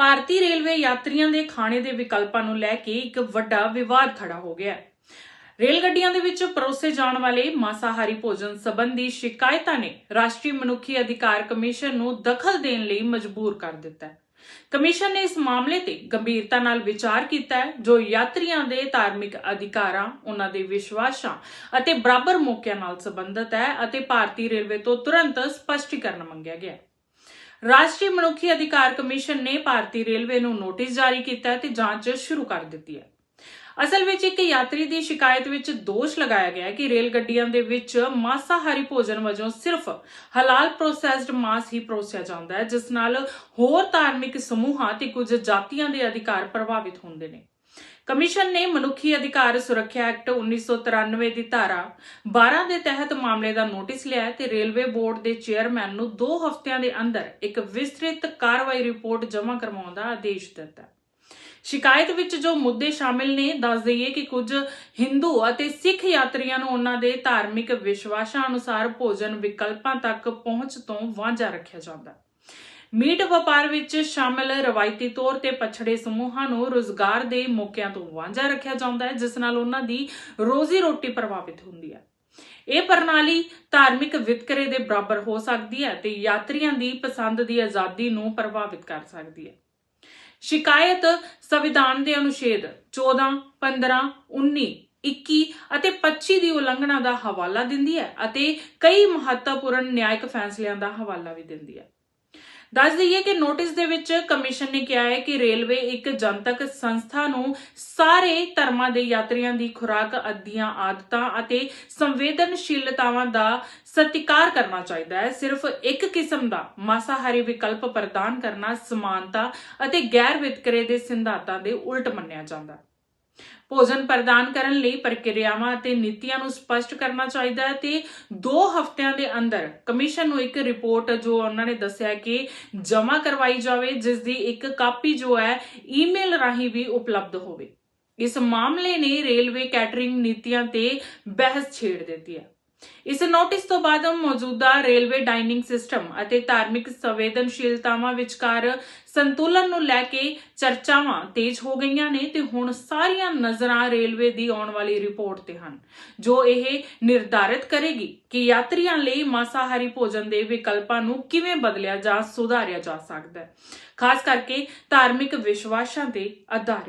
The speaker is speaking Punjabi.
ਭਾਰਤੀ ਰੇਲਵੇ ਯਾਤਰੀਆਂ ਦੇ ਖਾਣੇ ਦੇ ਵਿਕਲਪਾਂ ਨੂੰ ਲੈ ਕੇ ਇੱਕ ਵੱਡਾ ਵਿਵਾਦ ਖੜਾ ਹੋ ਗਿਆ ਹੈ। ਰੇਲ ਗੱਡੀਆਂ ਦੇ ਵਿੱਚ ਪਰੋਸੇ ਜਾਣ ਵਾਲੇ ਮਾਸਾਹਾਰੀ ਭੋਜਨ ਸੰਬੰਧੀ ਸ਼ਿਕਾਇਤਾਂ ਨੇ ਰਾਸ਼ਟਰੀ ਮਨੁੱਖੀ ਅਧਿਕਾਰ ਕਮਿਸ਼ਨ ਨੂੰ ਦਖਲ ਦੇਣ ਲਈ ਮਜਬੂਰ ਕਰ ਦਿੱਤਾ ਹੈ। ਕਮਿਸ਼ਨ ਨੇ ਇਸ ਮਾਮਲੇ ਤੇ ਗੰਭੀਰਤਾ ਨਾਲ ਵਿਚਾਰ ਕੀਤਾ ਹੈ, ਜੋ ਯਾਤਰੀਆਂ ਦੇ ਧਾਰਮਿਕ ਅਧਿਕਾਰਾਂ, ਉਹਨਾਂ ਦੇ ਵਿਸ਼ਵਾਸਾਂ ਅਤੇ ਬਰਾਬਰ ਮੌਕਿਆਂ ਨਾਲ ਸੰਬੰਧਿਤ ਹੈ ਅਤੇ ਭਾਰਤੀ ਰੇਲਵੇ ਤੋਂ ਤੁਰੰਤ ਸਪਸ਼ਟੀਕਰਨ ਮੰਗਿਆ ਗਿਆ ਹੈ। ਰਾਸ਼ਟਰੀ ਮਨੁੱਖੀ ਅਧਿਕਾਰ ਕਮਿਸ਼ਨ ਨੇ ਭਾਰਤੀ ਰੇਲਵੇ ਨੂੰ ਨੋਟਿਸ ਜਾਰੀ ਕੀਤਾ ਹੈ ਤੇ ਜਾਂਚ ਸ਼ੁਰੂ ਕਰ ਦਿੱਤੀ ਹੈ। ਅਸਲ ਵਿੱਚ ਇੱਕ ਯਾਤਰੀ ਦੀ ਸ਼ਿਕਾਇਤ ਵਿੱਚ ਦੋਸ਼ ਲਗਾਇਆ ਗਿਆ ਕਿ ਰੇਲ ਗੱਡੀਆਂ ਦੇ ਵਿੱਚ ਮਾਸਾਹਾਰੀ ਭੋਜਨ ਵਜੋਂ ਸਿਰਫ ਹਲਾਲ ਪ੍ਰੋਸੈਸਡ ਮਾਸ ਹੀ ਪਰੋਸਿਆ ਜਾਂਦਾ ਹੈ, ਜਿਸ ਨਾਲ ਹੋਰ ਧਾਰਮਿਕ ਸਮੂਹਾਂ ਤੇ ਕੁਝ ਜਾਤੀਆਂ ਦੇ ਅਧਿਕਾਰ ਪ੍ਰਭਾਵਿਤ ਹੁੰਦੇ ਨੇ। ਕਮਿਸ਼ਨ ਨੇ ਮਨੁੱਖੀ ਅਧਿਕਾਰ ਸੁਰੱਖਿਆ ਐਕਟ 1993 ਦੀ ਧਾਰਾ 12 ਦੇ ਤਹਿਤ ਮਾਮਲੇ ਦਾ ਨੋਟਿਸ ਲਿਆ ਤੇ ਰੇਲਵੇ ਬੋਰਡ ਦੇ ਚੇਅਰਮੈਨ ਨੂੰ 2 ਹਫ਼ਤਿਆਂ ਦੇ ਅੰਦਰ ਇੱਕ ਵਿਸਤ੍ਰਿਤ ਕਾਰਵਾਈ ਰਿਪੋਰਟ ਜਮ੍ਹਾਂ ਕਰਵਾਉਣ ਦਾ ਆਦੇਸ਼ ਦਿੱਤਾ ਸ਼ਿਕਾਇਤ ਵਿੱਚ ਜੋ ਮੁੱਦੇ ਸ਼ਾਮਿਲ ਨੇ, ਦੱਸ ਦਈਏ ਕਿ ਕੁਝ ਹਿੰਦੂ ਅਤੇ ਸਿੱਖ ਯਾਤਰੀਆਂ ਨੂੰ ਉਹਨਾਂ ਦੇ ਧਾਰਮਿਕ ਵਿਸ਼ਵਾਸਾਂ ਅਨੁਸਾਰ ਭੋਜਨ ਵਿਕਲਪਾਂ ਤੱਕ ਪਹੁੰਚ ਤੋਂ ਵਾਂਝਾ ਰੱਖਿਆ ਜਾਂਦਾ ਹੈ। ਮੀਟ ਵਪਾਰ ਵਿੱਚ ਸ਼ਾਮਲ ਰਵਾਇਤੀ ਤੌਰ ਤੇ ਪਛੜੇ ਸਮੂਹਾਂ ਨੂੰ ਰੋਜ਼ਗਾਰ ਦੇ ਮੌਕਿਆਂ ਤੋਂ ਵਾਂਝਾ ਰੱਖਿਆ ਜਾਂਦਾ ਹੈ, ਜਿਸ ਨਾਲ ਉਹਨਾਂ ਦੀ ਰੋਜ਼ੀ ਰੋਟੀ ਪ੍ਰਭਾਵਿਤ ਹੁੰਦੀ ਹੈ। ਇਹ ਪ੍ਰਣਾਲੀ ਧਾਰਮਿਕ ਵਿਤਕਰੇ ਦੇ ਬਰਾਬਰ ਹੋ ਸਕਦੀ ਹੈ ਤੇ ਯਾਤਰੀਆਂ ਦੀ ਪਸੰਦ ਦੀ ਆਜ਼ਾਦੀ ਨੂੰ ਪ੍ਰਭਾਵਿਤ ਕਰ ਸਕਦੀ ਹੈ। ਸ਼ਿਕਾਇਤ ਸੰਵਿਧਾਨ ਦੇ ਅਨੁਛੇਦ 14 15 19 21 ਅਤੇ 25 ਦੀ ਉਲੰਘਣਾ ਦਾ ਹਵਾਲਾ ਦਿੰਦੀ ਹੈ ਅਤੇ ਕਈ ਮਹੱਤਵਪੂਰਨ ਨਿਆਇਕ ਫੈਸਲਿਆਂ ਦਾ ਹਵਾਲਾ ਵੀ ਦਿੰਦੀ ਹੈ। ਦੱਸ ਦਈਏ ਕਿ ਨੋਟਿਸ ਦੇ ਵਿੱਚ ਕਮਿਸ਼ਨ ਨੇ ਕਿਹਾ ਹੈ ਕਿ ਰੇਲਵੇ ਇੱਕ ਜਨਤਕ ਸੰਸਥਾ ਨੂੰ ਸਾਰੇ ਧਰਮਾਂ ਦੇ ਯਾਤਰੀਆਂ ਦੀ ਖੁਰਾਕ ਅਦੀਆਂ ਆਦਤਾਂ ਅਤੇ ਸੰਵੇਦਨਸ਼ੀਲਤਾਵਾਂ ਦਾ ਸਤਿਕਾਰ ਕਰਨਾ ਚਾਹੀਦਾ ਹੈ। ਸਿਰਫ ਇੱਕ ਕਿਸਮ ਦਾ ਮਾਸਾਹਾਰੀ ਵਿਕਲਪ ਪ੍ਰਦਾਨ ਕਰਨਾ ਸਮਾਨਤਾ ਅਤੇ ਗੈਰ ਵਿਤਕਰੇ ਦੇ ਸਿਧਾਂਤਾਂ ਦੇ ਉਲਟ ਮੰਨਿਆ ਜਾਂਦਾ ਹੈ। ਭੋਜਨ ਪ੍ਰਦਾਨ ਕਰਨ ਲਈ ਪ੍ਰਕਿਰਿਆਵਾਂ ਅਤੇ ਨੀਤੀਆਂ ਨੂੰ ਸਪਸ਼ਟ ਕਰਨਾ ਚਾਹੀਦਾ ਹੈ ਤੇ 2 ਹਫ਼ਤਿਆਂ ਦੇ ਅੰਦਰ ਕਮਿਸ਼ਨ ਨੂੰ ਇੱਕ ਰਿਪੋਰਟ ਜੋ ਉਹਨਾਂ ਨੇ ਦੱਸਿਆ ਕਿ ਜਮ੍ਹਾਂ ਕਰਵਾਈ ਜਾਵੇ ਜਿਸ ਦੀ ਇੱਕ ਕਾਪੀ ਜੋ ਹੈ, ਈਮੇਲ ਰਾਹੀਂ ਵੀ ਉਪਲਬਧ ਹੋਵੇ। ਇਸ ਮਾਮਲੇ ਨੇ ਰੇਲਵੇ ਕੈਟਰਿੰਗ ਨੀਤੀਆਂ ਤੇ ਬਹਿਸ ਛੇੜ ਦਿੱਤੀ ਹੈ। ਇਸ ਨੋਟਿਸ ਤੋਂ ਬਾਅਦ ਮੌਜੂਦਾ ਰੇਲਵੇ ਡਾਈਨਿੰਗ ਸਿਸਟਮ ਅਤੇ ਧਾਰਮਿਕ ਸੰਵੇਦਨਸ਼ੀਲਤਾਵਾਂ ਵਿਚਕਾਰ ਸੰਤੁਲਨ ਨੂੰ ਲੈ ਕੇ ਚਰਚਾਵਾਂ ਤੇਜ਼ ਹੋ ਗਈਆਂ ਨੇ ਤੇ ਹੁਣ ਸਾਰੀਆਂ ਨਜ਼ਰਾਂ ਰੇਲਵੇ ਦੀ ਆਉਣ ਵਾਲੀ ਰਿਪੋਰਟ ਤੇ ਹਨ, ਜੋ ਇਹ ਨਿਰਧਾਰਿਤ ਕਰੇਗੀ ਕਿ ਯਾਤਰੀਆਂ ਲਈ ਮਾਸਾਹਾਰੀ ਭੋਜਨ ਦੇ ਵਿਕਲਪਾਂ ਨੂੰ ਕਿਵੇਂ ਬਦਲਿਆ ਜਾਂ ਸੁਧਾਰਿਆ ਜਾ ਸਕਦਾ ਹੈ, ਖਾਸ ਕਰਕੇ ਧਾਰਮਿਕ ਵਿਸ਼ਵਾਸਾਂ ਤੇ ਆਧਾਰਿਤ।